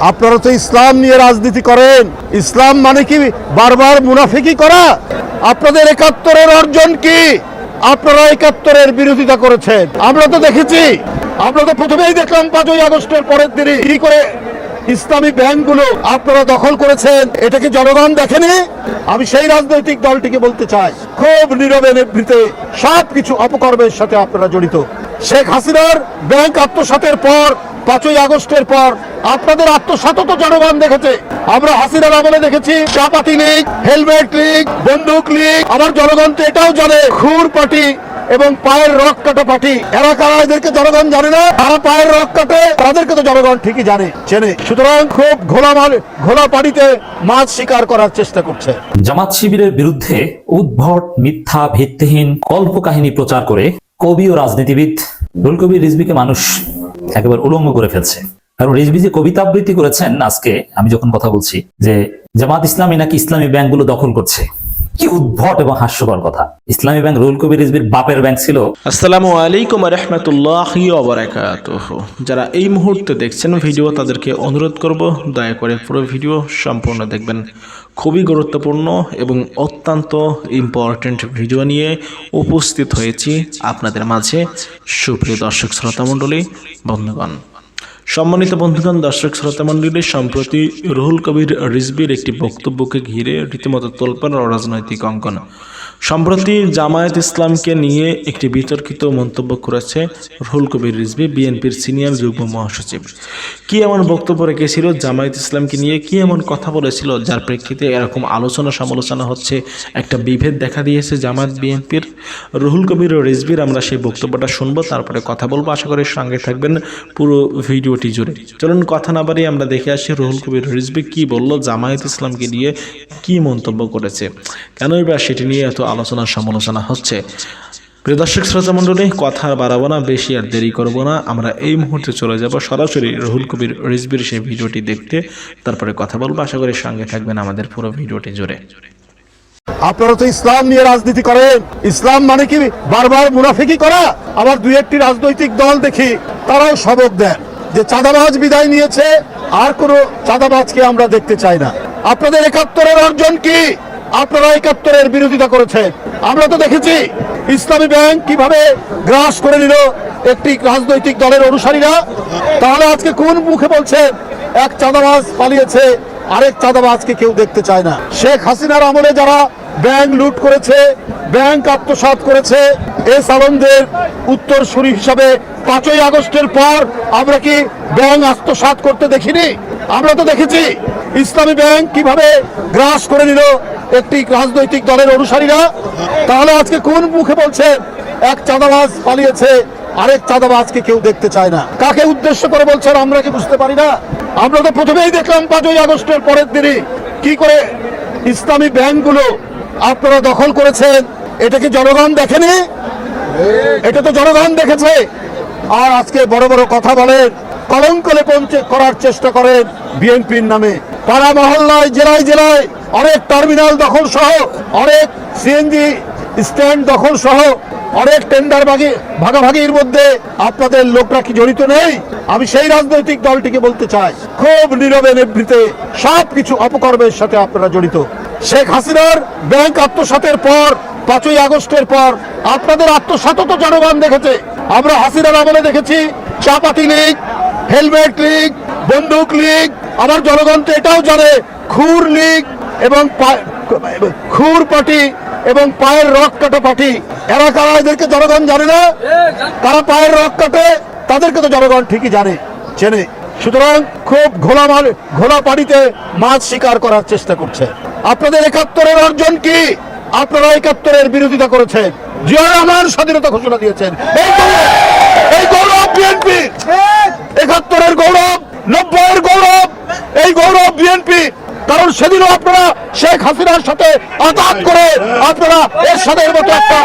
আপনারা তো ইসলাম নিয়ে রাজনীতি করেন। ইসলাম মানে কি? বারবার মুনাফিকি করা। আপনাদের একাত্তরের অর্জন কি? আপনারা একাত্তরের বিরোধিতা করেছেন। আমরা তো দেখেছি। আমরা তো প্রথমেই দেখলাম পাঁচই আগস্টের পরের দিনে কি করে ইসলামী ব্যাংকগুলো আপনারা দখল করেছেন। এটা কি জনগণ দেখেনি? আমি সেই রাজনৈতিক দলটিকে বলতে চাই। খুব নীরবে নিভৃতে সব কিছু অপকর্মের সাথে আপনারা জড়িত। শেখ হাসিনার ব্যাংক আত্মসাতের পর পাঁচই আগস্টের পর আপনাদের আত্মসাত তো জনগণ দেখেছে। আমরা হাসিনার আমলে দেখেছি, চাপাতি লীগ, হেলমেট লীগ, বন্দুক লীগ, আমার জনগণ তো এটাও জানে, খুর পার্টি এবং পায়ের রক কাটা পার্টি এরা কারা এদেরকে জনগণ জানে না? তারা পায়ের রক কাটে, তাদেরকে তো জনগণ ঠিকই জানে, চেনে। সুতরাং খুব ঘোলা মাল, ঘোলা পানিতে মাছ শিকার করার চেষ্টা করছে। জামাত শিবিরের বিরুদ্ধে উদ্ভট, মিথ্যা, ভিত্তিহীন কল্পকাহিনী প্রচার করে কবি ও রাজনীতিবিদ রুল কবি রিজবিকে মানুষ একেবারে উলঙ্গ করে ফেলছে। কারণ রিজবি যে কবিতা আবৃত্তি করেছেন আজকে, আমি যখন কথা বলছি যে জামাত ইসলামী নাকি ইসলামী ব্যাংকগুলো দখল করছে, কি উদ্ভট এবং হাস্যকর কথা। ইসলামী ব্যাংক রুল কবি রিজবির বাপের ব্যাংক ছিল। আসসালামু আলাইকুম রহমতুল্লাহি যারা এই মুহূর্তে দেখছেন, ভিডিও তাদেরকে অনুরোধ করব, দয়া করে পুরো ভিডিও সম্পূর্ণ দেখবেন। খুবই গুরুত্বপূর্ণ এবং অত্যন্ত ইম্পর্ট্যান্ট ভিডিও নিয়ে উপস্থিত হয়েছি আপনাদের মাঝে। সুপ্রিয় দর্শক শ্রোতামণ্ডলী বন্ধুগণ। সম্মানিত বন্ধুগণ, দর্শক শ্রোতা মণ্ডলী, সম্প্রতি রুহুল কবির রিজবির একটি বক্তব্যকে ঘিরে রীতিমতো তোলপাড় রাজনৈতিক অঙ্কন সম্প্রতি জামায়াত ইসলামকে নিয়ে একটি বিতর্কিত মন্তব্য করেছে রুহুল কবির রিজবি বিএনপির সিনিয়র যুগ্ম মহাসচিব। কি এমন বক্তব্য রেখেছিল জামায়াত ইসলামকে নিয়ে? কি এমন কথা বলেছিল? যার প্রেক্ষিতে এরকম আলোচনা সমালোচনা হচ্ছে, একটা বিভেদ দেখা দিয়েছে জামায়াত বিএনপির। রুহুল কবির ও রিজবির আমরা সেই বক্তব্যটা শুনব, তারপরে কথা বলব। আশা করি সঙ্গে থাকবেন পুরো ভিডিওটি জুড়ে। চলুন কথা না বাড়িয়ে আমরা দেখে আসি রুহুল কবির রিজবি কি বলল জামায়াত ইসলামকে নিয়ে, কি মন্তব্য করেছে। কেনই বা সেটি নিয়ে এত আলোচনা সমালোচনা হচ্ছে। প্রিয় দর্শক, শ্রোতা মণ্ডলী, কথা বাড়াবো না, বেশি আর দেরি করব না। আমরা এই মুহূর্তে চলে যাব সরাসরি রুহুল কবির রিজবির সেই ভিডিওটি দেখতে। তারপরে কথা বলব। আশা করি সঙ্গে থাকবেন আমাদের পুরো ভিডিওটি জুড়ে। আপনারা তো ইসলাম নিয়ে রাজনীতি করেন। ইসলাম মানে কি? বারবার মুনাফিকি করা। আবার দুই একটি রাজনৈতিক দল দেখি, তারাও সবক দেন। যে চাঁদাবাজ বিদায় নিয়েছে, আর কোনো চাঁদাবাজকে আমরা দেখতে চাই না। আপনাদের একাত্তরের অর্জন কি? আপনারা একাত্তরের বিরোধিতা করেছেন আমরা তো দেখেছি ইসলামী ব্যাংক কীভাবে গ্রাস করে নিল একটি রাজনৈতিক দলের অনুসারীরা। তাহলে আজকে কোন মুখে বলছেন এক চাঁদাবাজ পালিয়েছে, আরেক চাঁদাবাজকে কেউ দেখতে চায় না। শেখ হাসিনার আমলে যারা ব্যাংক লুট করেছে, ব্যাংক আত্মসাৎ করেছে এস আলমদের উত্তর সুরি হিসাবে পাঁচই আগস্টের পর আমরা কি ব্যাংক আত্মসাৎ করতে দেখিনি? আমরা তো দেখেছি ইসলামী ব্যাংক কীভাবে গ্রাস করে নিল একটি রাজনৈতিক দলের অনুসারীরা। তাহলে আজকে কোন মুখে বলছেন এক চাঁদাবাজ পালিয়েছে, আরেক চাঁদাবাজকে কেউ দেখতে চায় না। কাকে উদ্দেশ্য করে বলছেন আমরা কি বুঝতে পারি না? আমরা তো প্রথমেই দেখলাম পাঁচই আগস্টের পরের দিনে কি করে ইসলামী ব্যাংকগুলো আপনারা দখল করেছেন। এটা কি জনগণ দেখেনি? এটা তো জনগণ দেখেছে। আর আজকে বড় বড় কথা বলেন কলঙ্কলে চে- করার চেষ্টা করেন বিএনপির নামে। পাড়া মহল্লায়, জেলায় জেলায় অনেক টার্মিনাল দখল সহ, অনেক সিএনজি স্ট্যান্ড দখল সহ, অনেক টেন্ডার ভাগি ভাগাভাগির মধ্যে আপনাদের লোকরা কি জড়িত নেই? আমি সেই রাজনৈতিক দলটিকে বলতে চাই, খুব নীরবে নিভৃতে সব কিছু অপকর্মের সাথে আপনারা জড়িত। শেখ হাসিনার ব্যাংক আত্মসাতের পর, পাঁচই আগস্টের পর, আপনাদের আত্মসাত তো জনগণ দেখেছে। আমরা হাসিনার আমলে দেখেছি, চাপাতি লীগ, হেলমেট লীগ, বন্দুক লীগ, আমার জনগণ তো এটাও জানে, খুর লীগ এবং খুর পার্টি এবং পায়ের রক কাটা পার্টি এরা কারা? এদেরকে জনগণ জানে না। তারা পায়ের রক কাটে তাদেরকে তো জনগণ ঠিকই জানে চেনে। সুতরাং খুব ঘোলা ঘোলা পানিতে মাছ শিকার করার চেষ্টা করছে। আপনাদের একাত্তরের অর্জন কি? আপনারা একাত্তরের বিরোধিতা করেছেন। জিয়া রহমান স্বাধীনতা ঘোষণা দিয়েছেন। এই গৌরব বিএনপি। একাত্তরের গৌরব নব্বইয়ের গৌরব এই গৌরব বিএনপি কারণ সেদিনও আপনারা শেখ হাসিনার সাথে আঘাত করে আপনারা এর সাথে মতো একটা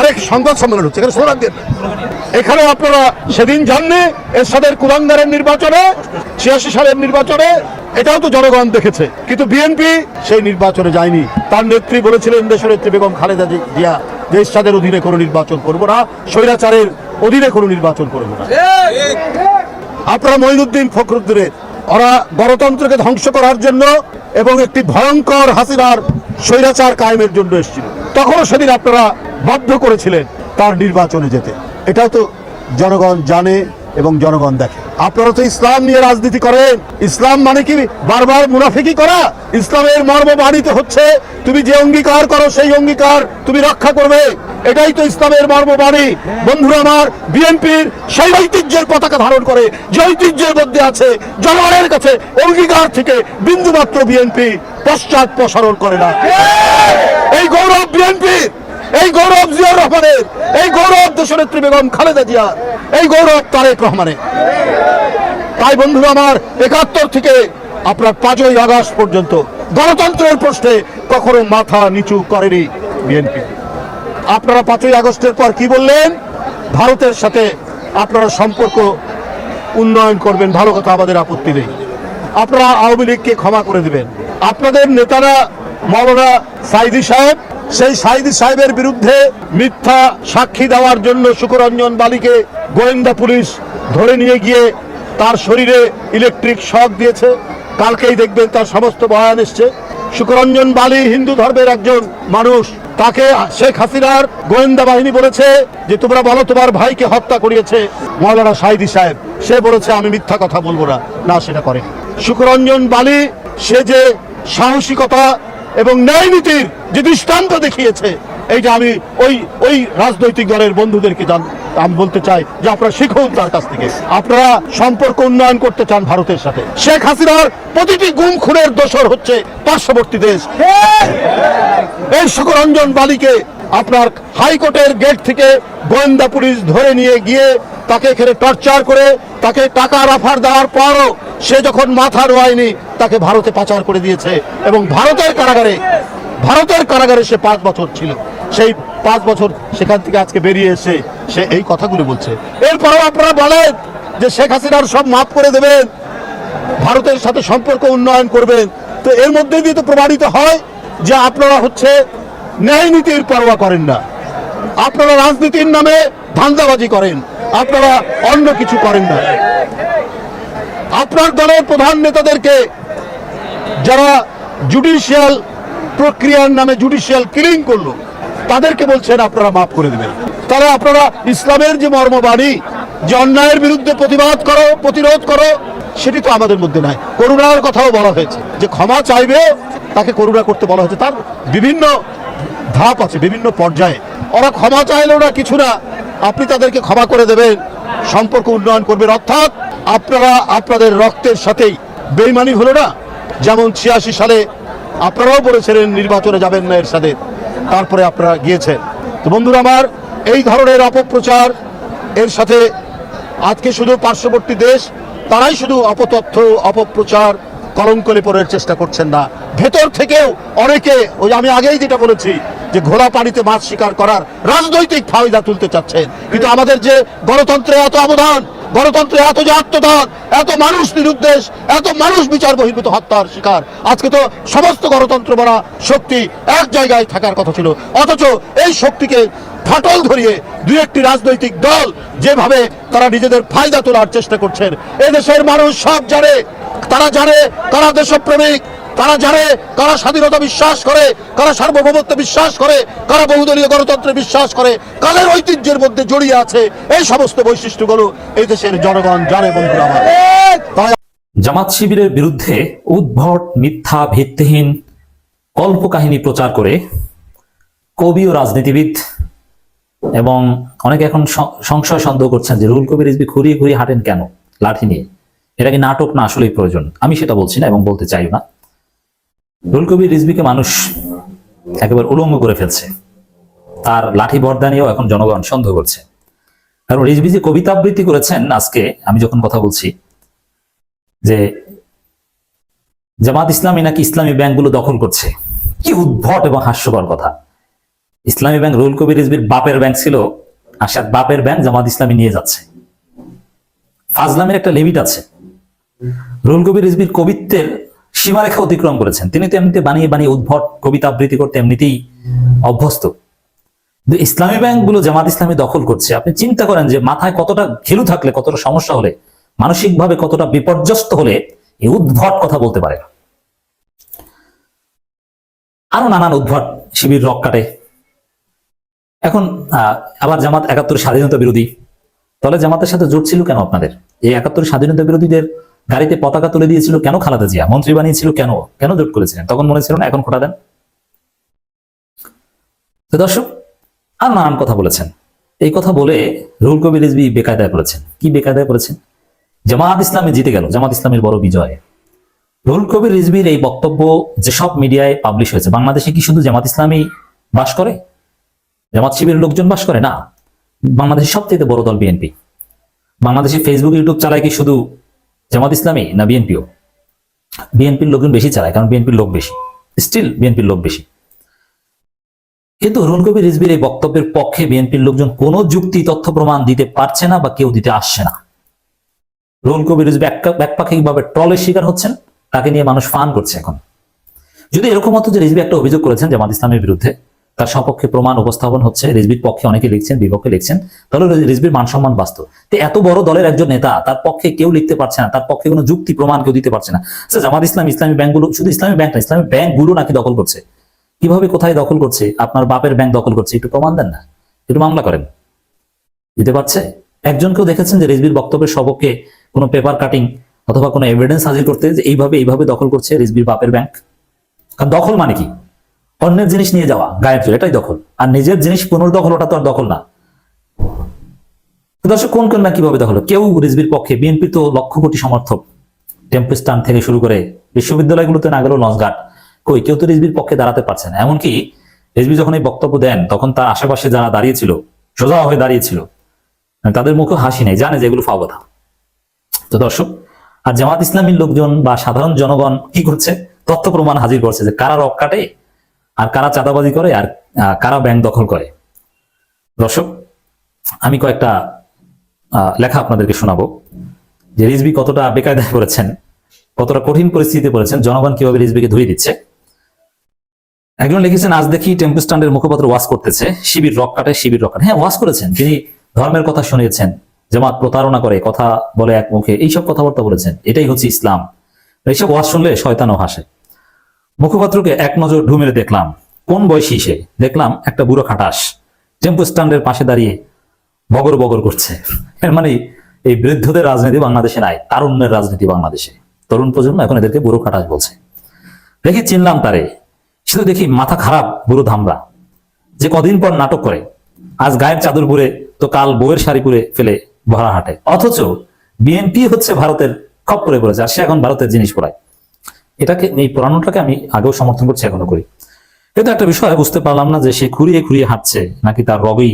আরেক সংবাদ সম্মেলন হচ্ছে, এখানে শোনান দিন এখানে আপনারা সেদিন জাননি এরশাদের কুলাঙ্গারের নির্বাচনে, ছিয়াশি সালের নির্বাচনে, এটাও তো জনগণ দেখেছে, কিন্তু বিএনপি সেই নির্বাচনে যায়নি। তার নেত্রী বলেছিলেন দেশনেত্রী বেগম খালেদা জিয়া যে এরশাদের অধীনে কোনো নির্বাচন করব না, স্বৈরাচারের অধীনে কোনো নির্বাচন করব না। আপনারা মঈনুদ্দিন ফখরুদ্দিনের, ওরা গণতন্ত্রকে ধ্বংস করার জন্য এবং একটি ভয়ঙ্কর হাসিনার স্বৈরাচার কায়েমের জন্য এসেছিল। তখনও সেদিন আপনারা বাধ্য করেছিলেন তার নির্বাচনে যেতে। এটাও তো জনগণ জানে এবং জনগণ দেখে। আপনারা তো ইসলাম নিয়ে রাজনীতি করেন। ইসলাম মানে কি? বারবার মুনাফিকি করা? ইসলামের মর্ম বাণীতে হচ্ছে, তুমি যে অঙ্গীকার করো, সেই অঙ্গীকার তুমি রক্ষা করবে। এটাই তো ইসলামের মর্ম মর্মবাণী বন্ধুরা আমার, বিএনপির সেই ঐতিহ্যের পতাকা ধারণ করে, যে ঐতিহ্যের মধ্যে আছে, জনগণের কাছে অঙ্গীকার থেকে বিন্দুমাত্র বিএনপি পশ্চাৎ প্রসারণ করে না। এই গৌরব বিএনপির এই গৌরব জিয়াউর রহমানের, এই গৌরব দেশনেত্রী বেগম খালেদা জিয়া এই গৌরব তারেক রহমানের। তাই বন্ধুরা আমার, একাত্তর থেকে আপনার পাঁচই আগস্ট পর্যন্ত গণতন্ত্রের প্রশ্নে কখনো মাথা নিচু করেনি বিএনপি। আপনারা পাঁচই আগস্টের পর কি বললেন? ভারতের সাথে আপনারা সম্পর্ক উন্নয়ন করবেন, ভালো কথা আমাদের আপত্তি নেই। আপনারা আওয়ামী লীগকে ক্ষমা করে দিবেন। আপনাদের নেতারা, মৌলানা সাইদি সাহেব সেই সাইদি সাহেবের বিরুদ্ধে মিথ্যা সাক্ষী দেওয়ার জন্য সুকরঞ্জন বালিকে গোয়েন্দা পুলিশ ধরে নিয়ে গিয়ে তার শরীরে ইলেকট্রিক শক দিয়েছে। কালকেই দেখবেন তার সমস্ত বয়ান এসছে। সুকরঞ্জন বালি হিন্দু ধর্মের একজন মানুষ। তাকে শেখ হাসিনার গোয়েন্দা বাহিনী বলেছে যে, তোমরা বলো তোমার ভাইকে হত্যা করিয়েছে মৌলানা সাইদি সাহেব। সে বলেছে, আমি মিথ্যা কথা বলব না। না, সেটা করে সুকরঞ্জন বালি, সে যে সাহসিকতা এবং ন্যায় নীতির যে দৃষ্টান্ত দেখিয়েছে, এইটা আমি ওই ওই রাজনৈতিক দলের বন্ধুদেরকে জান, আমি বলতে চাই যে আপনারা শিখুন তার কাছ থেকে। আপনারা সম্পর্ক উন্নয়ন করতে চান ভারতের সাথে। শেখ হাসিনার প্রতিটি গুম খুনের দোষর হচ্ছে পার্শ্ববর্তী দেশ। এই সুকরঞ্জন বালিকে আপনার হাইকোর্টের গেট থেকে গোয়েন্দা পুলিশ ধরে নিয়ে গিয়ে তাকে এখানে টর্চার করে, তাকে টাকার অফার দেওয়ার পরও সে যখন মাথা রোয়ায়নি তাকে ভারতে পাচার করে দিয়েছে এবং ভারতের কারাগারে ভারতের কারাগারে সে পাঁচ বছর ছিল। সেই পাঁচ বছর সেখান থেকে আজকে বেরিয়ে এসে সে এই কথাগুলো বলছে। এরপরেও আপনারা বলেন যে শেখ হাসিনার সব মাফ করে দেবেন, ভারতের সাথে সম্পর্ক উন্নয়ন করবেন। তো এর মধ্যে দিয়ে তো প্রমাণিত হয় যে আপনারা হচ্ছে ন্যায় নীতির পরোয়া করেন না। আপনারা রাজনীতির নামে ধান্দাবাজি করেন, আপনারা অন্য কিছু করেন না। আপনার দলের প্রধান নেতাদেরকে যারা জুডিশিয়াল প্রক্রিয়ার নামে জুডিশিয়াল কিলিং করল, তাদেরকে বলছেন আপনারা মাফ করে দেবেন। তারা আপনারা ইসলামের যে মর্মবাণী, যে অন্যায়ের বিরুদ্ধে প্রতিবাদ করো, প্রতিরোধ করো, সেটি তো আমাদের মধ্যে নাই। করুণার কথাও বলা হয়েছে। যে ক্ষমা চাইবে, তাকে করুণা করতে বলা হয়েছে। তার বিভিন্ন ধাপ আছে, বিভিন্ন পর্যায়ে। ওরা ক্ষমা চাইলেও না কিছু না, আপনি তাদেরকে ক্ষমা করে দেবেন। সম্পর্ক উন্নয়ন করবেন। অর্থাৎ আপনারা আপনাদের রক্তের সাথেই বেইমানি হলো না। যেমন ছিয়াশি সালে আপনারাও বলেছিলেন নির্বাচনে যাবেন না এর সাথে তারপরে আপনারা গিয়েছেন। তো বন্ধুরা আমার, এই ধরনের অপপ্রচার এর সাথে আজকে শুধু পার্শ্ববর্তী দেশ, তারাই শুধু অপতথ্য, অপপ্রচার কলঙ্ক লেপনের চেষ্টা করছেন না। ভেতর থেকেও অনেকে, ওই আমি আগেই যেটা বলেছি, যে ঘোড়া পানিতে মাছ শিকার করার রাজনৈতিক ফায়দা তুলতে চাচ্ছেন। কিন্তু আমাদের যে গণতন্ত্রে এত অবদান গণতন্ত্রে এত যে আত্মদান, এত মানুষ নিরুদ্দেশ, এত মানুষ বিচার বহির্ভূত হত্যার শিকার। আজকে তো সমস্ত গণতন্ত্র বলা শক্তি এক জায়গায় থাকার কথা ছিল। অথচ এই শক্তিকে ফাটল ধরিয়ে দুই একটি রাজনৈতিক দল যেভাবে তারা নিজেদের ফায়দা তোলার চেষ্টা করছেন, এদেশের মানুষ সব জানে, তারা জানে কারা দেশপ্রেমিক তারা জানে, কারা স্বাধীনতা বিশ্বাস করে, কারা সার্বভৌমত্ব বিশ্বাস করে, কারা বহুদলীয় গণতন্ত্রে বিশ্বাস করে, কাদের ঐতিহ্যের মধ্যে জড়িয়ে আছে, এই সমস্ত বৈশিষ্ট্যগুলো এই দেশের জনগণ জানে, বন্ধুরা আমার। জামাত শিবিরের বিরুদ্ধে উদ্ভট, মিথ্যা, ভিত্তিহীন কল্পকাহিনী প্রচার করে কবি ও রাজনীতিবিদ এবং অনেকে এখন সংশয় সন্দেহ করছেন যে রুল কবির রিজবি ঘুরিয়ে ঘুরিয়ে হাঁটেন কেন? লাঠি নিয়ে। এটা কি নাটক না আসলেই প্রয়োজন? আমি সেটা বলছি না এবং বলতে চাইও না। রুল কবির রিজবিকে মানুষ একেবারে উলঙ্গ করে ফেলছে। তার লাঠি বর্দা নিয়েও এখন জনগণ সন্দেহ করছে। কারণ রিজবি যে কবিতা আবৃত্তি করেছেন আজকে, আমি যখন কথা বলছি, যে জামাত ইসলামী নাকি ইসলামী ব্যাংকগুলো দখল করছে, কি উদ্ভট এবং হাস্যকর কথা। ইসলামী ব্যাংক রুল কবির রিজবির বাপের ব্যাংক ছিল আর বাপের ব্যাংক জামাত ইসলামী নিয়ে যাচ্ছে। ফাজলামের একটা লিমিট আছে। রুল কবির রিজবির কবিত্বের সীমারেখা অতিক্রম করেছেন। তিনি তো এমনিতে বানিয়ে বানিয়ে উদ্ভট কবিতা আবৃত্তি করতে এমনিতেই অভ্যস্ত। ইসলামী ব্যাংকগুলো জামাত ইসলামী দখল করছে। আপনি চিন্তা করেন যে মাথায় কতটা ঘেলু থাকলে, কতটা সমস্যা হলে, মানসিকভাবে কতটা বিপর্যস্ত হলে এই উদ্ভট কথা বলতে পারে আরও নানান উদ্ভট শিবির রক কাটে। এখন আবার জামাত একাত্তর স্বাধীনতা বিরোধী। তাহলে জামাতের সাথে জোট ছিল কেন আপনাদের? এই একাত্তর স্বাধীনতা বিরোধীদের গাড়িতে পতাকা তুলে দিয়েছিল কেন খালাদা জিয়া? মন্ত্রী বানিয়েছিল কেন? কেন জোট করেছিলেন? তখন মনে ছিল না, এখন খোটা দেন। দর্শক, আর নানান কথা বলেছেন। এই কথা বলে রুহুল কবির রিজভী বেকায়দায় করেছেন কি বেকায়দায় করেছেন জামাত ইসলামে জিতে গেল, জামাত ইসলামের বড় বিজয়। রুহুল কবির রিজভির এই বক্তব্য যেসব মিডিয়ায় পাবলিশ হয়েছে, বাংলাদেশে কি শুধু জামাত ইসলামী বাস করে? জামাত শিবিরের লোকজন বাস করে? না। বাংলাদেশের সবচেয়ে বড় দল বিএনপি। বাংলাদেশে ফেসবুক ইউটিউব চালায় কি শুধু জামাত ইসলামী না বিএনপিও? বিএনপির লোকজন বেশি চালায়, কারণ বিএনপির লোক বেশি। স্টিল বিএনপির লোক বেশি। কিন্তু রুহুল কবির রিজভির এই বক্তব্যের পক্ষে বিএনপির লোকজন কোনো যুক্তি, তথ্য, প্রমাণ দিতে পারছে না বা কেউ দিতে আসছে না। রুহুল কবির রিজভি ব্যাকপাক্ষিক ভাবে ট্রলের শিকার হচ্ছেন, তাকে নিয়ে মানুষ ফান করছে এখন। যদি এরকম হতো যে রিজভি একটা অভিযোগ করেছেন জামাত ইসলামের বিরুদ্ধে তার সপক্ষে প্রমাণ উপস্থাপন হচ্ছে। রিজবির পক্ষে অনেকে লিখছেন বিপক্ষে লিখছেন। তাহলে রিজবির মান সম্মান বাঁচত তো এত বড় দলের একজন নেতা তার পক্ষে কেউ লিখতে পারছে না তার পক্ষে কোনো যুক্তি প্রমাণ কেউ দিতে পারছে না। আচ্ছা, জামাত ইসলাম ইসলামী ব্যাংকগুলো শুধু ইসলামী ব্যাংক না ইসলামী ব্যাংকগুলো নাকি দখল করছে? কীভাবে কোথায় দখল করছে? আপনার বাপের ব্যাংক দখল করছে? একটু প্রমাণ দেন না। একটু মামলা করেন। দিতে পারছে? একজনকেও দেখেছেন যে রিজবির বক্তব্যের সবকে কোনো পেপার কাটিং অথবা কোনো এভিডেন্স হাজির করতে যে এইভাবে এইভাবে দখল করছে রিজবির বাপের ব্যাংক। কারণ দখল মানে কি? অন্যের জিনিস নিয়ে যাওয়া, গায়েব এটাই দখল। আর নিজের জিনিস পুনর্দখল, ওটা তো আর দখল না। দর্শক, কোন কোন কীভাবে দখল? কেউ রিজবির পক্ষে বিএনপি তো লক্ষ কোটি সমর্থক। টেম্পো স্ট্যান্ড থেকে শুরু করে বিশ্ববিদ্যালয়গুলোতে না গেলেও লঞ্চঘাট কই, কেউ তো রিজবির পক্ষে দাঁড়াতে পারছে না। এমনকি রিজবি যখন এই বক্তব্য দেন, তখন তার আশেপাশে যারা দাঁড়িয়েছিল, সোজা হয়ে দাঁড়িয়েছিল তাদের মুখে হাসি নেই, জানে যে এগুলো ফাও কথা। তো দর্শক, আর জামাত ইসলামীর লোকজন বা সাধারণ জনগণ কি করছে? তথ্য প্রমাণ হাজির করছে যে কারা রক কাটে? আর কারা চাঁদাবাজি করে আর কারা ব্যাংক দখল করে? দর্শক, আমি কয়েকটা লেখা আপনাদেরকে শোনাবো। যে রিজবি কতটা বেকায়দায় করেছেন, কতটা কঠিন পরিস্থিতিতে পড়েছেন, জনগণ কীভাবে রিজবিকে ধরিয়ে দিচ্ছে? একজন লিখেছেন, আজ দেখি টেম্পু স্ট্যান্ডের মুখপাত্র ওয়াশ করতেছে। শিবির রক কাটে, শিবির রক কাটে। হ্যাঁ ওয়াশ করেছেন। তিনি ধর্মের কথা শুনিয়েছেন, জামাত প্রতারণা করে, কথা বলে এক মুখে। এইসব কথাবার্তা বলেছেন। এটাই হচ্ছে ইসলাম। এইসব ওয়াজ শুনলে শয়তানও হাসে। মুখপাত্রকে এক নজর ঢুমেরে দেখলাম। কোন বয়সী সে? দেখলাম একটা বুড়ো খাটাস। টেম্পো স্ট্যান্ডের পাশে দাঁড়িয়ে বগর বগর করছে। এর মানে এই বৃদ্ধদের রাজনীতি বাংলাদেশে নাই, তারুণ্যের রাজনীতি বাংলাদেশে। তরুণ প্রজন্ম এখন এদেরকে বুড়ো খাটাস বলছে। দেখি চিনলাম তারে। শুধু দেখি মাথা খারাপ, বুড়ো ধামরা। যে কদিন পর নাটক করে। আজ গায়ের চাদর পুরে তো কাল বউয়ের শাড়ি পুরে ফেলে ভরা হাটে অথচ বিএনপি হচ্ছে ভারতের খপ করে পড়েছে, আর সে এখন ভারতের জিনিস পড়ায়। এটাকে, এই পুরানোটাকে আমি আগেও সমর্থন করছি, এখনও করি। কিন্তু একটা বিষয় বুঝতে পারলাম না যে সে খুঁড়িয়ে খুঁড়িয়ে হাঁটছে, নাকি তার রবেই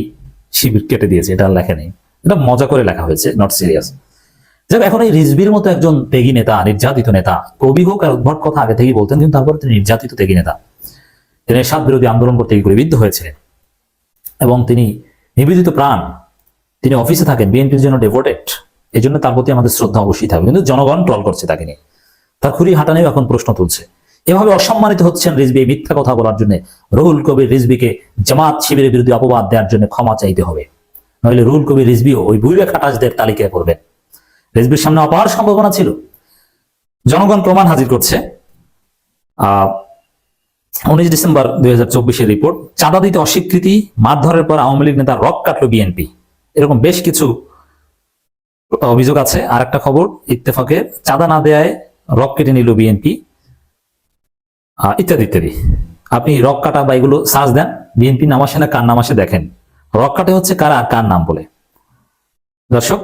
শিবির কেটে দিয়েছে, এটা আর লেখা নেই। এটা মজা করে লেখা হয়েছে নট সিরিয়াস যাক, এখন এই রিজবির মতো একজন তেগী নেতা, নির্যাতিত নেতা, কবি হোক আর উদ্ভট কথা আগে থেকেই বলতেন, কিন্তু তারপরে তিনি নির্যাতিত তেগী নেতা। তিনি সাত বিরোধী আন্দোলন করতে গিয়ে গুলিবিদ্ধ হয়েছিলেন। এবং তিনি নিবেদিত প্রাণ। তিনি অফিসে থাকেন, বিএনপির জন্য ডেভোটেড এই জন্য তার প্রতি আমাদের শ্রদ্ধা অবশ্যই থাকবে। কিন্তু জনগণ ট্রল করছে তাকে নিয়ে। তার খুরি হাঁটা নিয়েও এখন প্রশ্ন তুলছে। এভাবে অসম্মানিত হচ্ছেন রিজবি মিথ্যা কথা বলার জন্য। রুহুল কবির রিজবিকে জামাত শিবিরের বিরুদ্ধে অপবাদ দেওয়ার জন্য ক্ষমা চাইতে হবে। নইলে রুহুল কবির, রিজবিও ওই বুড়ে খাটাসদের তালিকায় পড়বেন। রিজবির সামনে অপার সম্ভাবনা ছিল। জনগণ প্রমাণ হাজির করছে। উনিশ ডিসেম্বর দুই হাজার রিপোর্ট, চাঁদা দিতে অস্বীকৃতি, মারধরের পর আওয়ামী লীগ নেতা রক কাটলো বিএনপি। এরকম বেশ কিছু অভিযোগ আছে। আর একটা খবর ইত্তেফাকে চাঁদা না দেয় রক কেটে নিল বিএনপি ইত্যাদি ইত্যাদি। আপনি রক কাটা বা এগুলো সার্চ দেন বিএনপি নাম আসে না, কার নাম আসে দেখেন। রক কাটে হচ্ছে কারা আর কার নাম বলে। দর্শক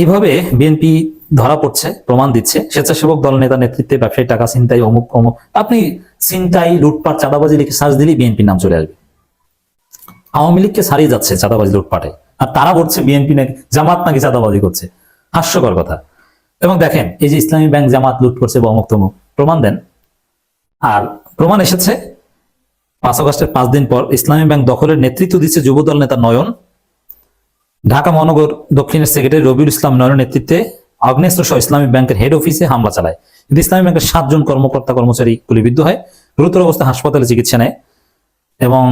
এইভাবে বিএনপি ধরা পড়ছে, প্রমাণ দিচ্ছে। স্বেচ্ছাসেবক দল, নেতা, নেতৃত্বে, ব্যবসায়ী, টাকা, ছিনতাই, অমুক অমুক। আপনি ছিনতাই, লুটপাট, চাঁদাবাজি লিখে সার্চ দিলেই বিএনপির নাম চলে আসবে। আওয়ামী লীগকে ছাড়িয়ে যাচ্ছে চাঁদাবাজি, লুটপাটে। আর তারা বলছে বিএনপি নাকি, জামাত নাকি চাঁদাবাজি করছে। হাস্যকর কথা। এবং দেখেন, এই যে ইসলামী ব্যাংক জামাত লুট করছে বা অমুক তমুক, প্রমাণ দেন। আর প্রমাণ এসেছে, পাঁচ আগস্টের পাঁচ দিন পর ইসলামী ব্যাংক দখলের নেতৃত্ব দিচ্ছে যুবদল নেতা নয়ন। ঢাকা মহানগর দক্ষিণের সেক্রেটারি রবিউল ইসলাম নয়নের নেতৃত্বে আগ্নেয়াস্ত্র সহ ইসলামী ব্যাংকের হেড অফিসে হামলা চালায়। কিন্তু ইসলামী ব্যাংকের সাতজন কর্মকর্তা কর্মচারী গুলিবিদ্ধ হয়, গুরুতর অবস্থা হাসপাতালে চিকিৎসা নেয় এবং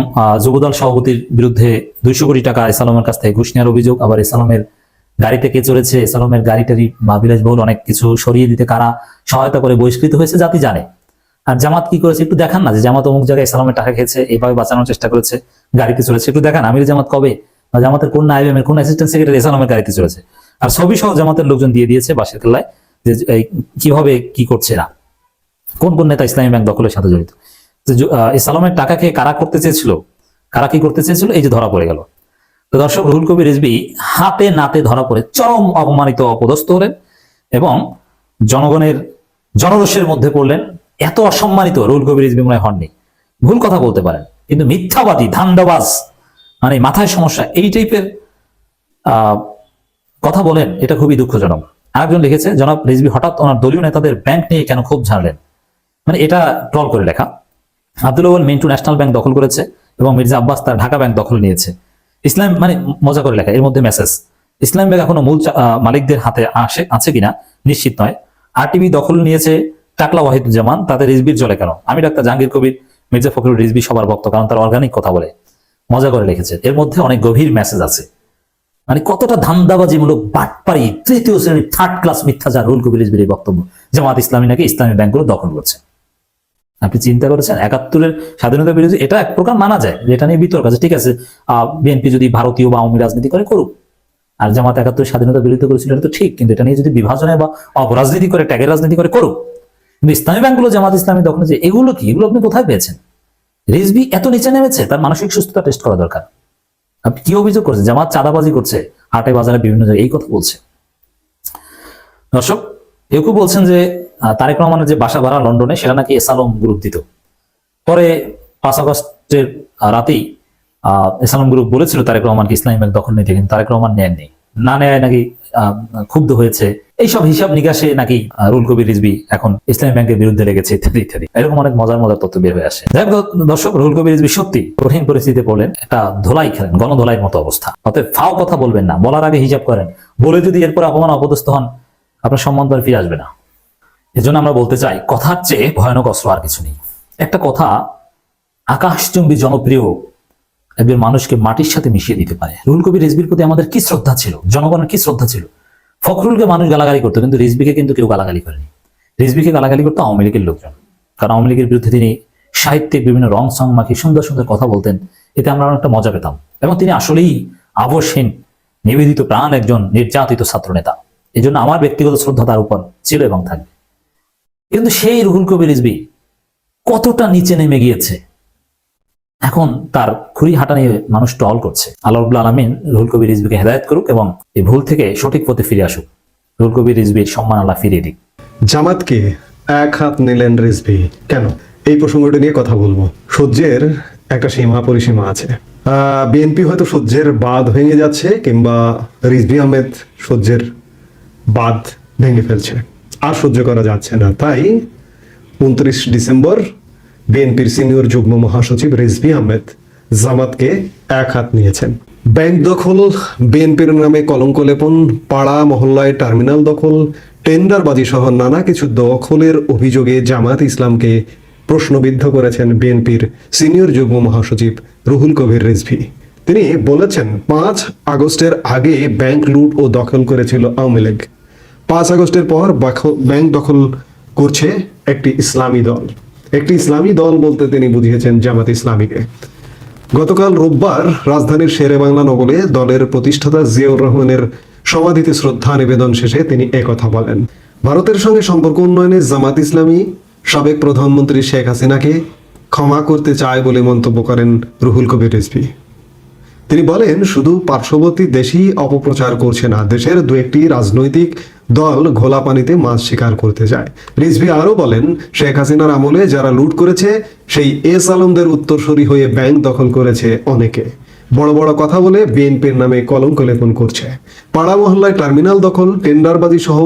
যুবদল সভাপতির বিরুদ্ধে দুইশো কোটি টাকা ইসলামের কাছ থেকে ঘুষ নেওয়ার অভিযোগ, আবার ইসলামের গাড়িতে কে চলেছে সালমের গাড়িটারি বা বিলাসবহুল অনেক কিছু সরিয়ে দিতে কারা সহায়তা করে বহিষ্কৃত হয়েছে, জাতি জানে। আর জামাত কি করেছে একটু দেখান না যে জামাত অমুক জায়গায় সালামের টাকা খেয়েছে এইভাবে বাঁচানোর চেষ্টা করেছে, গাড়িতে চলেছে একটু দেখান, আমির জামাত কবে? বা জামাতের কোন আইএম এর কোন অ্যাসিস্ট্যান্ট সেক্রেটারি সালামের গাড়িতে চলেছে আর ছবি সহ জামাতের লোকজন দিয়ে দিয়েছে বাসের কেল্লায় যে কীভাবে কি করছে না কোন কোন নেতা ইসলামী ব্যাংক দখলের সাথে জড়িত? সালামের টাকাকে কারা করতে চেয়েছিল? কারা কি করতে চেয়েছিল? এই যে ধরা পড়ে গেল। তো দর্শক, রুহুল কবির রিজবি হাতে নাতে ধরা পড়ে চরম অপমানিত অপদস্থ হলেন এবং জনগণের জনরোষের মধ্যে পড়লেন। এত অসম্মানিত রুহুল কবির রিজবি মনে হননি। ভুল কথা বলতে পারেন, কিন্তু মিথ্যাবাদী, ধান্দাবাজ মানে মাথায় সমস্যা, এই টাইপের কথা বলেন, এটা খুবই দুঃখজনক। আরেকজন লিখেছে, জনাব রিজবি হঠাৎ ওনার দলীয় নেতাদের ব্যাংক নিয়ে কেন খুব ঝাড়লেন? মানে এটা ট্রল করে লেখা। আব্দুল মিন্টু ন্যাশনাল ব্যাংক দখল করেছে এবং মির্জা আব্বাস তার ঢাকা ব্যাংক দখল নিয়েছে। ইসলাম মানে মজা করে লেখা, এর মধ্যে মেসেজ ইসলাম ব্যাংক এখনও মূল মালিকদের হাতে আসে, আছে কিনা নিশ্চিত নয়। আরটিভি দখল নিয়েছে টাকলা ওয়াহিদুজ্জামান, তাদের রিজবির জলে কেন? আমি ডাক্তার জাহাঙ্গীর কবির, মির্জা ফখরুল রিজবি সবার ভক্ত, কারণ তার অর্গানিক কথা বলে। মজা করে লিখেছে। এর মধ্যে অনেক গভীর মেসেজ আছে। মানে কতটা ধান্দাবাজিমূলক বাটপারি তৃতীয় শ্রেণির থার্ড ক্লাস মিথ্যাচার রুল কবির রিজবির এই বক্তব্য। জামাত ইসলামী নাকি ইসলামী ব্যাংকগুলো দখল করছে। আপনি চিন্তা করেছেন, একাত্তরের স্বাধীনতা বিরোধী, এটা এক প্রকার মানা যায় এটা নিয়ে বিতর্ক আছে, ঠিক আছে বিএনপি যদি ভারতীয় বা আওয়ামী রাজনীতি করে, করুক। আর জামাত একাত্তর স্বাধীনতা বিরোধী করেছিল এটা তো ঠিক, কিন্তু এটা নিয়ে যদি বিভাজনে বা অপরাজনীতি করে, ট্যাগের রাজনীতি করে, করুক। কিন্তু ইসলামী ব্যাংকগুলো, জামাত ইসলামী দখল যে এগুলো কি, এগুলো আপনি কোথায় পেয়েছেন? রিজবি এত নিচে নেমেছে, তার মানসিক সুস্থতা টেস্ট করা দরকার। আপনি কি অভিযোগ করছেন জামাত চাঁদাবাজি করছে, হাটে বাজারে বিভিন্ন জায়গায়, এই কথা বলছে। দর্শক, কেউ কেউ বলছেন যে তারেক রহমানের যে বাসা ভাড়া লন্ডনে, সেটা নাকি এসালম গ্রুপ দিত। পরে পাঁচ আগস্টের রাতেই এসালম গ্রুপ বলেছিল তারেক রহমানকে ইসলামী ব্যাংক দখল নিতে, কিন্তু তারেক রহমান নেননি। না নেয় নাকি ক্ষুব্ধ হয়েছে। এইসব হিসাব নিকাশে নাকি রুল কবির রিজবি এখন ইসলামী ব্যাংকের বিরুদ্ধে লেগেছে, ইত্যাদি ইত্যাদি। এরকম অনেক মজার মজার তথ্য বের হয়ে আসে। যাই দর্শক রুল কবির রিজবি সত্যি কঠিন পরিস্থিতিতে পড়লেন, একটা ধোলাই খেলেন, গণধোলাইয়ের মতো অবস্থা। অতএব ফাও কথা বলবেন না, বলার আগে হিসাব করেন। বলে যদি এরপর অপমান অপদস্থ হন, আপনার সম্মান তো আর ফিরে আসবে না। এজন্য আমরা বলতে চাই, কথার চেয়ে ভয়ানক অস্ত্র আর কিছু নেই। একটা কথা আকাশচুম্বী জনপ্রিয় একজন মানুষকে মাটির সাথে মিশিয়ে দিতে পারে। রুল কবির রিজবির প্রতি আমাদের কি শ্রদ্ধা ছিল? জনগণের কি শ্রদ্ধা ছিল? ফখরুলকে মানুষ গালাগালি করতো, কিন্তু রিজবিকে কিন্তু কেউ গালাগালি করেনি। রিজবিকে গালাগালি করতো আওয়ামী লীগের লোকজন। কারণ আওয়ামী লীগের বিরুদ্ধে তিনি সাহিত্যিক বিভিন্ন রং, সং, মাখি, সুন্দর সুন্দর কথা বলতেন। এতে আমরা অনেকটা মজা পেতাম। এবং তিনি আসলেই আবশ্যহীন, নিবেদিত প্রাণ একজন নির্যাতিত ছাত্র নেতা এই আমার ব্যক্তিগত শ্রদ্ধা তার উপর ছিল এবং থাকবে। কিন্তু সেই রুহুল কবির রিজবি কতটা নিচে নেমে গিয়েছে? এখন তার খুরি হাঁটা নিয়ে মানুষ টল করছে। আল্লাহ রবুল্লা আলমিন রুহুল কবির রিজবিকে হেদায়ত করুক এবং এই ভুল থেকে সঠিক পথে ফিরে আসুক। রুহুল কবির রিজবির সম্মান আল্লাহ ফিরিয়ে দিক। জামাতকে এক হাত নিলেন রিজভি। কেন? এই প্রসঙ্গটি নিয়ে কথা বলব। সহ্যের একটা সীমা পরিসীমা আছে। বিএনপি হয়তো সহ্যের বাদ ভেঙে যাচ্ছে কিংবা রিজভি আহমেদ সহ্যের বাদ ভেঙে ফেলছে। আর সহ্য করা যাচ্ছে না। তাই উনত্রিশ ডিসেম্বর বিএনপির সিনিয়র যুগ্ম মহাসচিব রিজভি আহমেদ জামাতকে এক হাত নিয়েছেন। ব্যাংক দখল, বিএনপির নামে কলঙ্ক লেপন, পাড়া, মহল্লায় টার্মিনাল দখল, টেন্ডারবাজি সহ নানা কিছু দখলের অভিযোগে জামাত ইসলামকে প্রশ্নবিদ্ধ করেছেন বিএনপির সিনিয়র যুগ্ম মহাসচিব রুহুল কবির রিজভি। তিনি বলেছেন, পাঁচ আগস্টের আগে ব্যাংক লুট ও দখল করেছিল আওয়ামী লীগ। পাঁচ আগস্টের পর ব্যাংক দখল করছে একটি ইসলামী দল। একটি ইসলামী দল বলতে তিনি বুঝিয়েছেন জামাত ইসলামীকে। গতকাল রোববার রাজধানীর শেরে বাংলা নগরে দলের প্রতিষ্ঠাতা জিয়াউর রহমানের সমাধিতে শ্রদ্ধা নিবেদন শেষে তিনি একথা বলেন। ভারতের সঙ্গে সম্পর্ক উন্নয়নে জামাত ইসলামী সাবেক প্রধানমন্ত্রী শেখ হাসিনাকে ক্ষমা করতে চায় বলে মন্তব্য করেন রুহুল কবির রিজভী তিনি বলেন, শুধু পার্শ্ববর্তী দেশই অপপ্রচার করছে না, দেশের দু একটি রাজনৈতিক দল ঘোলা পানিতে মাছ শিকার করতে যায় রিজভি আরও বলেন, শেখ হাসিনার আমলে যারা লুট করেছে, সেই এস আলমদের উত্তরসূরি হয়ে ব্যাংক দখল করেছে অনেকে। বড় বড় কথা বলে বিএনপির নামে কলঙ্ক লেপন করছে। পাড়া মহল্লায় টার্মিনাল দখল, টেন্ডারবাজি সহ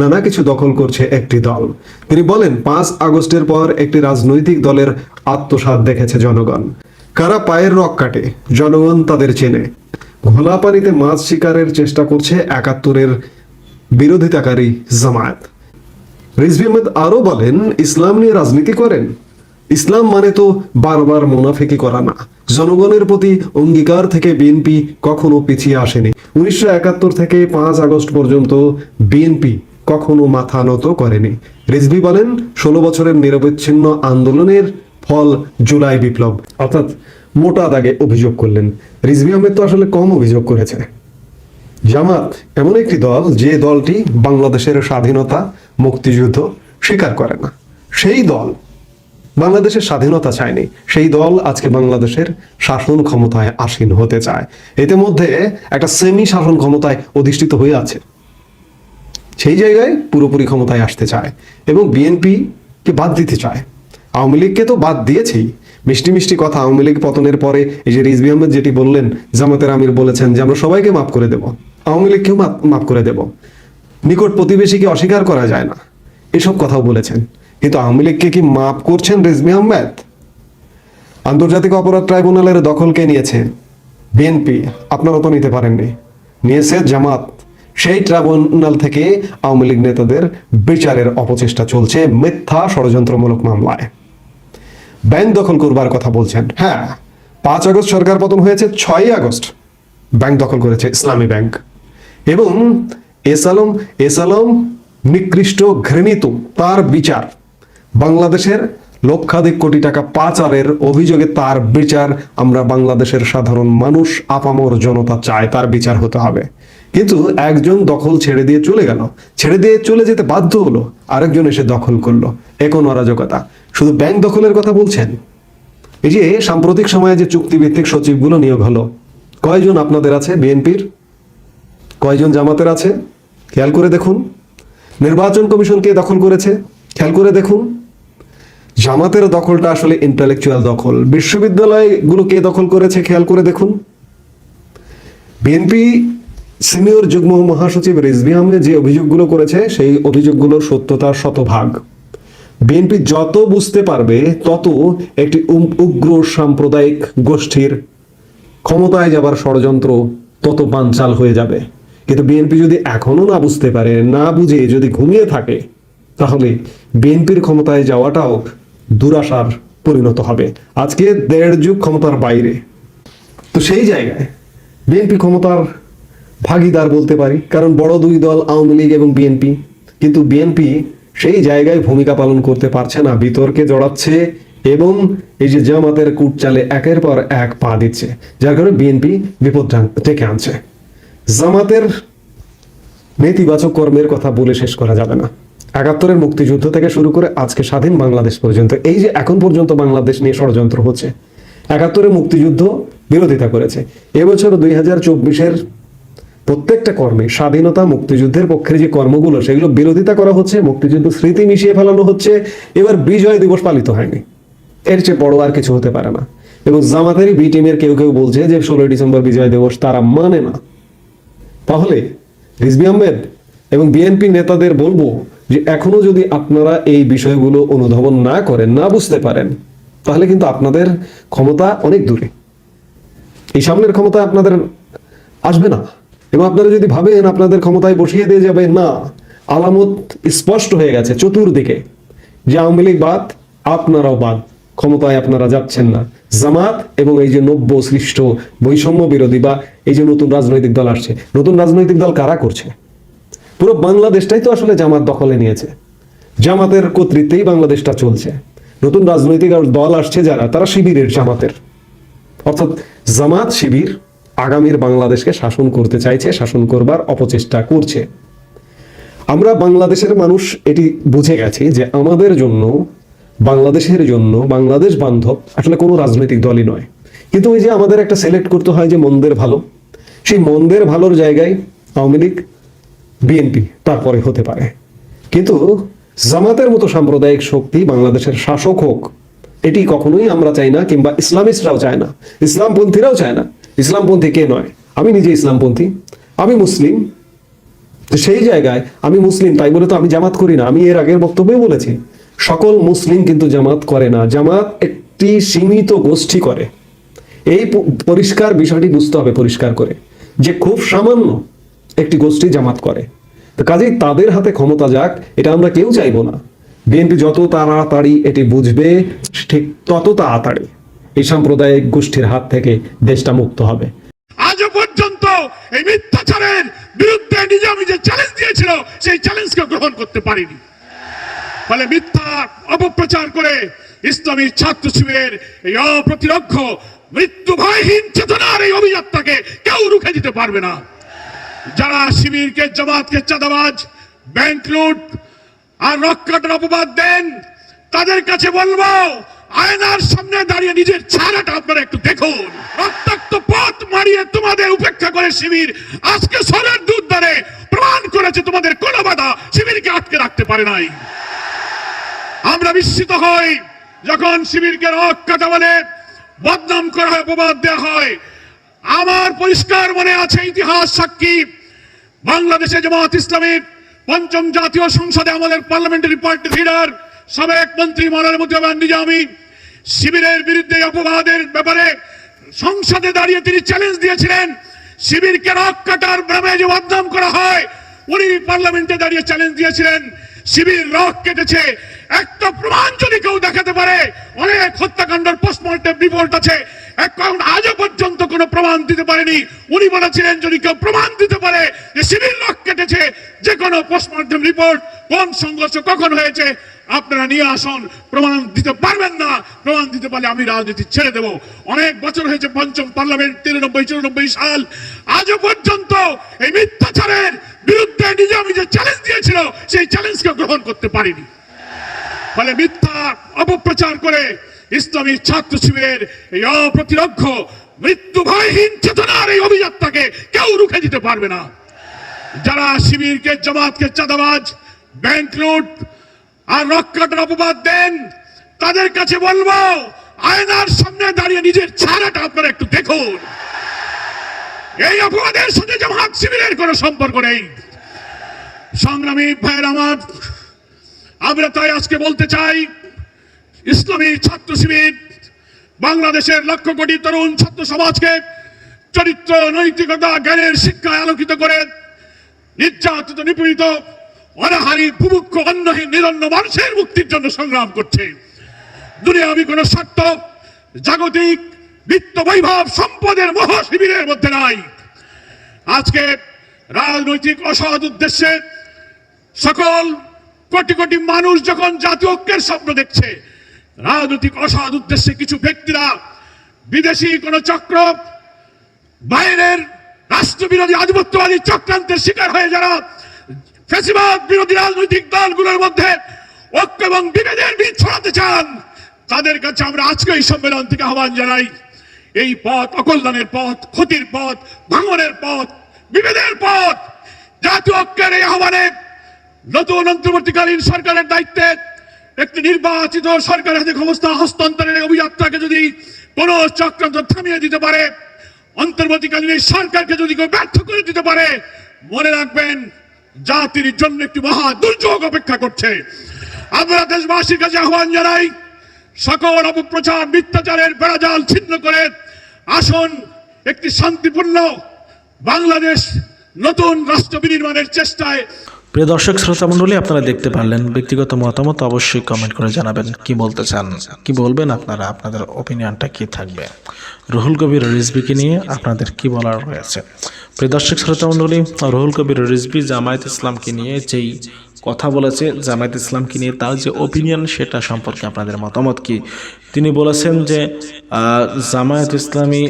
নানা কিছু দখল করছে একটি দল। তিনি বলেন, পাঁচ আগস্টের পর একটি রাজনৈতিক দলের আত্মসাৎ দেখেছে জনগণ। কারা পায়ের রক কাটে? জনগণ তাদের চেনে। ঘোলা পানিতে মাছ শিকারের চেষ্টা করছে একাত্তরের বিরোধিতাকারী জামায়াত। রিজভি আহমেদ আরও বলেন, ইসলাম নিয়ে রাজনীতি করেন? ইসলাম মানে তো বারবার মুনাফিকি করা না। জনগণের প্রতি অঙ্গীকার থেকে বিএনপি কখনো পিছিয়ে আসেনি। উনিশশো একাত্তর থেকে পাঁচ আগস্ট পর্যন্ত বিএনপি কখনো মাথা নত করেনি। রিজভি বলেন, ষোলো বছরের নিরবচ্ছিন্ন আন্দোলনের ফল জুলাই বিপ্লব। অর্থাৎ মোটা দাগে অভিযোগ করলেন। রিজভি আহমেদ তো আসলে কম অভিযোগ করেছে। জামাত এমন একটি দল, যে দলটি বাংলাদেশের স্বাধীনতা, মুক্তিযুদ্ধ স্বীকার করে না। সেই দল বাংলাদেশের স্বাধীনতা চায়নি। সেই দল আজকে বাংলাদেশের শাসন ক্ষমতায় আসীন হতে চায়। এতে মধ্যে একটা সেমি শাসন ক্ষমতায় অধিষ্ঠিত হয়ে আছে। সেই জায়গায় পুরোপুরি ক্ষমতায় আসতে চায় এবং বিএনপি কে বাদ দিতে চায়। আওয়ামী লীগকে তো বাদ দিয়েছেই। মিষ্টি মিষ্টি কথা, আওয়ামী লীগ পতনের পরে এই যে রিজভি আহমেদ যেটি বললেন, জামাতের আমির বলেছেন যে আমরা সবাইকে মাফ করে দেব। আওয়ামী লীগকেও মাফ- করে দেব। নিকট প্রতিবেশীকে অস্বীকার করা যায় না। এসব কথাও বলেছেন। কিন্তু আওয়ামী লীগকে কি মাফ করছেন রিজভি আহমেদ? আন্তর্জাতিক অপরাধ ট্রাইব্যুনালের দখলকে নিয়েছে? বিএনপি, আপনারা তো নিতে পারেননি। নিয়েছে জামাত। সেই ট্রাইব্যুনাল থেকে আওয়ামী লীগ নেতাদের বিচারের অপচেষ্টা চলছে মিথ্যা ষড়যন্ত্রমূলক মামলায়। ব্যাংক দখল করবার কথা বলছেন। হ্যাঁ পাঁচ আগস্ট সরকার পতন হয়েছে ছয় আগস্ট। ব্যাংক দখল করেছে ইসলামী ব্যাংক। এবং এস আলম এস আলম নিকৃষ্ট ঘৃণিত তার বিচার। বাংলাদেশের লক্ষাধিক কোটি টাকা পাচারের অভিযোগে তার বিচার। আমরা বাংলাদেশের সাধারণ মানুষ, আপামর জনতা চায় তার বিচার হতে হবে। কিন্তু একজন দখল ছেড়ে দিয়ে চলে গেল। ছেড়ে দিয়ে চলে যেতে বাধ্য হলো। আরেকজন এসে দখল করল। এখন অরাজকতা? শুধু ব্যাংক দখলের কথা বলছেন? এই যে সাম্প্রতিক সময়ে যে চুক্তিভিত্তিক সচিবগুলো নিয়োগ হলো, কয়জন আপনাদের আছে বিএনপির? কয়জন জামাতের আছে? খেয়াল করে দেখুন। নির্বাচন কমিশন কে দখল করেছে? খেয়াল করে দেখুন। জামাতের দখলটা আসলে ইন্টালেকচুয়াল দখল। বিশ্ববিদ্যালয়গুলো কে দখল করেছে? খেয়াল করে দেখুন। বিএনপি সিনিয়র যুগ্ম মহাসচিব রিজভি আহমেদ যে অভিযোগগুলো করেছে, সেই অভিযোগগুলোর সত্যতা শতভাগ। বিএনপি যত বুঝতে পারবে, তত একটি উগ্র সাম্প্রদায়িক গোষ্ঠীর ক্ষমতায় যাবার ষড়যন্ত্র তত বানচাল হয়ে যাবে। কিন্তু বিএনপি যদি এখনও না বুঝতে পারে, না বুঝে যদি ঘুমিয়ে থাকে, তাহলে বিএনপির ক্ষমতায় যাওয়াটাও দুরাশার পরিণত হবে। আজকে দেড় যুগ ক্ষমতার বাইরে। তো সেই জায়গায় বিএনপি ক্ষমতার ভাগিদার বলতে পারি, কারণ বড় দুই দল, আওয়ামী লীগ এবং বিএনপি। কিন্তু বিএনপি সেই জায়গায় ভূমিকা পালন করতে পারছে না, বিতর্কে জড়াচ্ছে এবং এই যে জামাতের কুটচালে একের পর এক পা দিচ্ছে, যার কারণে বিএনপি বিপদ ডেকে আনছে। জামাতের নেতিবাচক কর্মের কথা বলে শেষ করা যাবে না। একাত্তরের মুক্তিযুদ্ধ থেকে শুরু করে আজকে স্বাধীন বাংলাদেশ পর্যন্ত, এই যে এখন পর্যন্ত বাংলাদেশ নিয়ে ষড়যন্ত্র হচ্ছে, একাত্তরের মুক্তিযুদ্ধ বিরোধিতা করেছে। এবছর দুই হাজার চব্বিশের প্রত্যেকটা কর্মে স্বাধীনতা, মুক্তিযুদ্ধের পক্ষের যে কর্মগুলো, সেগুলো বিরোধিতা করা হচ্ছে, মুক্তিযুদ্ধ স্মৃতি মিশিয়ে ফেলানো হচ্ছে, এবার বিজয় দিবস পালিত হয়নি। এর চেয়ে বড় আর কিছু হতে পারে না। এবং জামাতেরই বি টিমের কেউ কেউ বলছে যে, ষোলোই ডিসেম্বর বিজয় দিবস তারা মানে না। তাহলে রিজবি আহমেদ এবং বিএনপি নেতাদের বলব যে, এখনও যদি আপনারা এই বিষয়গুলো অনুধাবন না করেন, না বুঝতে পারেন, তাহলে কিন্তু আপনাদের ক্ষমতা অনেক দূরে। এই সামনের ক্ষমতা আপনাদের আসবে না। এবং আপনারা যদি ভাবেন আপনাদের ক্ষমতায় বসিয়ে দিয়ে যাবে না, আলামত স্পষ্ট হয়ে গেছে চতুর্দিকে। যে আওয়ামী লীগ বাদ, আপনারাও বাদ। ক্ষমতায় আপনারা যাচ্ছেন না। জামাত এবং এই যে নব্য সৃষ্ট বৈষম্য বিরোধী বা এই যে নতুন রাজনৈতিক দল আসছে, নতুন রাজনৈতিক দল কারা করছে? পুরো বাংলাদেশটাই তো আসলে জামাত দখলে নিয়েছে। জামাতের কর্তৃত্বেই বাংলাদেশটা চলছে। নতুন রাজনৈতিক দল আসছে যারা, তারা শিবিরের জামাতের। অর্থাৎ জামাত, শিবির আগামীর বাংলাদেশকে শাসন করতে চাইছে, শাসন করবার অপচেষ্টা করছে। আমরা বাংলাদেশের মানুষ এটি বুঝে গেছি যে আমাদের জন্য, বাংলাদেশের জন্য, বাংলাদেশ বান্ধব আসলে কোনো রাজনৈতিক দলই নয়। কিন্তু ওই যে আমাদের একটা সিলেক্ট করতে হয় যে মন্দের ভালো, সেই মন্দের ভালোর জায়গায় আওয়ামী লীগ, বিএনপি তারপরে হতে পারে। কিন্তু জামাতের মতো সাম্প্রদায়িক শক্তি বাংলাদেশের শাসক হোক, এটি কখনোই আমরা চাই না কিংবা ইসলামিস্টরাও চায় না, ইসলামপন্থীরাও চায় না। ইসলামপন্থী কে নয়? আমি নিজে ইসলামপন্থী। আমি মুসলিম। তো সেই জায়গায় আমি মুসলিম, তাই বলে তো আমি জামাত করি না। আমি এর আগের বক্তব্যে বলেছি, সকল মুসলিম কিন্তু জামাত করে না। জামাত একটি সীমিত গোষ্ঠী করে। এই পরিষ্কার বিষয়টি বুঝতে হবে পরিষ্কার করে, যে খুব সামান্য একটি গোষ্ঠী জামাত করে। তো কাজেই তাদের হাতে ক্ষমতা যাক, এটা আমরা কেউ চাইব না। বিএনপি যত তাড়াতাড়ি এটি বুঝবে, ঠিক তত তাড়াতাড়ি। এই সাম্প্রদায়িক গোষ্ঠীর হাত থেকে দেশটা মুক্ত হবে। আজও পর্যন্ত এই মিথ্যা বিরুদ্ধে নিজে আমি যে চ্যালেঞ্জ দিয়েছিল, সেই চ্যালেঞ্জকে গ্রহণ করতে পারিনি। ফলে মিথ্যা অপপ্রচার করে ইসলামী ছাত্র শিবিরের এই অপ্রতিরক্ষ মৃত্যু ভয়হীন চেতনার এই অভিযাত্রাকে কেউ রুখে দিতে পারবে না। যারা শিবিরকে, জামাতকে চাঁদাবাজ ব্যাংক লুট আর রক্ষাটার অপবাদ দেন, তাদের কাছে বলব আয়নার সামনে দাঁড়িয়ে নিজের চেহারাটা আপনারা একটু দেখুন। রক্তাক্ত পথ মারিয়ে তোমাদের উপেক্ষা করে শিবির। আজকে সরের দুধ দ্বারে প্রমাণ করেছে তোমাদের কোনো বাধা শিবিরকে আটকে রাখতে পারে নাই। আমরা বিস্মিত হই যখন শিবিরকে রক কাটা বলে বদনাম করা হয়, অপবাদ দেওয়া হয়। আমার পরিষ্কার মনে আছে ইতিহাস সাক্ষী। বাংলাদেশে জামাত ইসলামীর পঞ্চম জাতীয় সংসদে আমাদের পার্লামেন্টারি পার্টি লিডার সাবেক মন্ত্রী মৌলানা মুজিবুর নিজামী শিবিরের বিরুদ্ধে অপবাদের ব্যাপারে সংসদে দাঁড়িয়ে তিনি চ্যালেঞ্জ দিয়েছিলেন। শিবিরকে রক কাটার যে বদনাম করা হয়, উনি পার্লামেন্টে দাঁড়িয়ে চ্যালেঞ্জ দিয়েছিলেন। শিবির রক কেটেছে। একটা প্রমাণ যদি কেউ দেখাতে পারে, অনেক হত্যাকাণ্ডের পোস্টমর্টম রিপোর্ট আছে। এখন আজও পর্যন্ত কোনো প্রমাণ দিতে পারেনি। উনি বলেছিলেন, যদি কেউ প্রমাণ দিতে পারে যে শিবির রক কেটেছে, যে কোনো পোস্টমর্টম রিপোর্ট কোন সংঘর্ষ কখন হয়েছে আপনারা নিয়ে আসুন। প্রমাণ দিতে পারবেন না। প্রমাণ দিতে পারলে আমি রাজনীতি ছেড়ে দেব। অনেক বছর হয়েছে পঞ্চম পার্লামেন্ট, তিরানব্বই, চুরানব্বই সাল। আজও পর্যন্ত এই মিথ্যাচারের বিরুদ্ধে নিজে আমি যে চ্যালেঞ্জ দিয়েছিল, সেই চ্যালেঞ্জকে গ্রহণ করতে পারিনি। ফলে মিথ্যা অপপ্রচার করে ইসলামী ছাত্র শিবিরের এই অপ্রতিরক্ষ মৃত্যু ভয়হীন চেতনার এই অভিযাত্রাকে কেউ রুখে দিতে পারবে না। যারা শিবিরকে, জামাতকে চাঁদাবাজ ব্যাংক লুট আর রক্ষাটার অপবাদ দেন, তাদের কাছে বলব, আয়নার সামনে দাঁড়িয়ে নিজের ছাড়াটা আপনারা একটু দেখুন। এই অপবাদের সাথে জামাত শিবিরের কোনো সম্পর্ক নেই। সংগ্রামী ভাইয়ের আমার, আমরা তাই আজকে বলতে চাই, ইসলামী ছাত্র শিবির, বাংলাদেশের লক্ষ কোটি তরুণ ছাত্র সমাজকে চরিত্র, নৈতিকতা, জ্ঞানের শিক্ষায় আলোকিত করে নির্যাতিত, নিপীড়িত অনাহারি বুভুক্ষ অন্নহীন নিরন্ন মানুষের মুক্তির জন্য সংগ্রাম করছে। দুনিয়াবি কোন স্বার্থ, জাগতিক বিত্ত বৈভব সম্পদের মহা শিবিরের মধ্যে নাই। আজকে রাজনৈতিক অসৎ উদ্দেশ্যে সকল কোটি কোটি মানুষ যখন জাতীয় ঐক্যের স্বপ্ন দেখছে, রাজনৈতিক অসৎ উদ্দেশ্যে কিছু ব্যক্তিরা বিদেশি কোন চক্র, বাইরের রাষ্ট্রবিরোধী আধিপত্যবাদী চক্রান্তের শিকার হয়ে যারা ফেসিবাদ বিরোধী রাজনৈতিক দলগুলোর মধ্যে ঐক্য এবং বিভেদের বীজ ছড়াতে চান। তাদের কাছে আমরা আজকে এই সম্মেলন থেকে আহ্বান জানাই। এই পথ অকল্যাণের পথ, ক্ষতির পথ, ভাঙনের পথ, বিভেদের পথ। জাতীয় ঐক্যের এই আহ্বানে নতুন অন্তর্বর্তীকালীন সরকারের দায়িত্বে একটি নির্বাচিত সরকারের হাতে ক্ষমতা হস্তান্তরের অভিযাত্রাকে যদি কোন চক্রান্ত থামিয়ে দিতে পারে, অন্তর্বর্তীকালীন এই সরকারকে যদি কেউ ব্যর্থ করে দিতে পারে, মনে রাখবেন জাতির জন্য একটি মহা দুর্যোগ অপেক্ষা করছে। আমরা দেশবাসীর কাছে আহ্বান জানাই, সকল অপপ্রচার, মিথ্যাচারের বেড়াজাল ছিন্ন করে আসুন একটি শান্তিপূর্ণ বাংলাদেশ নতুন রাষ্ট্র বিনির্মাণের চেষ্টায়। প্রিয় দর্শক, শ্রোতা আপনারা দেখতে পারলেন ব্যক্তিগত মতামত, অবশ্যই কমেন্ট করে জানাবেন কি বলতে চান, কি বলবেন, আপনারা, আপনাদের ওপিনিয়নটা কি থাকবে? রুহুল কবির রিজবিকে নিয়ে আপনাদের কি বলার রয়েছে? দর্শক শ্রোতা মণ্ডলী রুহুল কবির রিজবি জামায়াত ইসলামকে নিয়ে যেই কথা বলেছে জামায়াত ইসলামকে নিয়ে তার যে ওপিনিয়ন সেটা সম্পর্কে আপনাদের মতামত কি? তিনি বলেছেন যে জামায়াত ইসলামী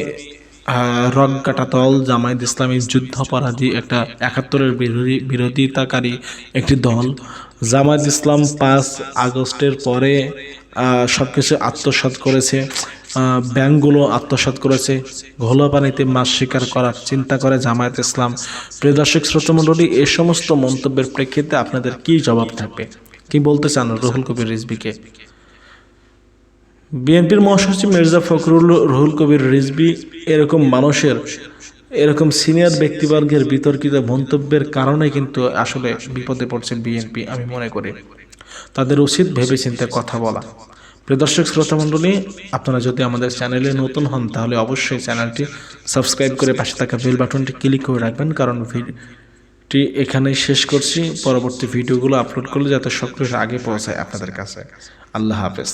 আহ, রগকাটা দল জামায়াত ইসলামী যুদ্ধাপরাধী একটা একাত্তরের বিরোধী বিরোধিতাকারী একটি দল। জামায়াত ইসলাম পাঁচ আগস্টের পরে আহ, সবকিছু আত্মসাৎ করেছে। ব্যাংকগুলো আত্মসাৎ করেছে। ঘোলা পানিতে মাছ শিকার করার চিন্তা করে জামায়াত ইসলাম। প্রিয় দর্শক, শ্রোতমণ্ডলী এই সমস্ত মন্তব্যের প্রেক্ষিতে আপনাদের কি জবাব থাকবে? কি বলতে চান রুহুল কবির রিজবিকে বিএনপির মহাসচিব মির্জা ফখরুল, রুহুল কবির রিজবি এরকম মানুষের, এরকম সিনিয়র ব্যক্তিবর্গের বিতর্কিত মন্তব্যের কারণে কিন্তু আসলে বিপদে পড়ছে বিএনপি, আমি মনে করি। তাদের উচিত ভেবে ভেবেচিন্তে কথা বলা। দর্শক, শ্রোতা মণ্ডলী, আপনারা যদি আমাদের চ্যানেলে নতুন হন, তাহলে অবশ্যই চ্যানেলটি সাবস্ক্রাইব করে পাশে থাকা বেল বাটনটি ক্লিক করে রাখবেন, কারণ ভিডিওটি এখানেই শেষ করছি। পরবর্তী ভিডিওগুলো আপলোড করলে যাতে সবকিছু আগে পৌঁছায় আপনাদের কাছে। আল্লাহ হাফেজ।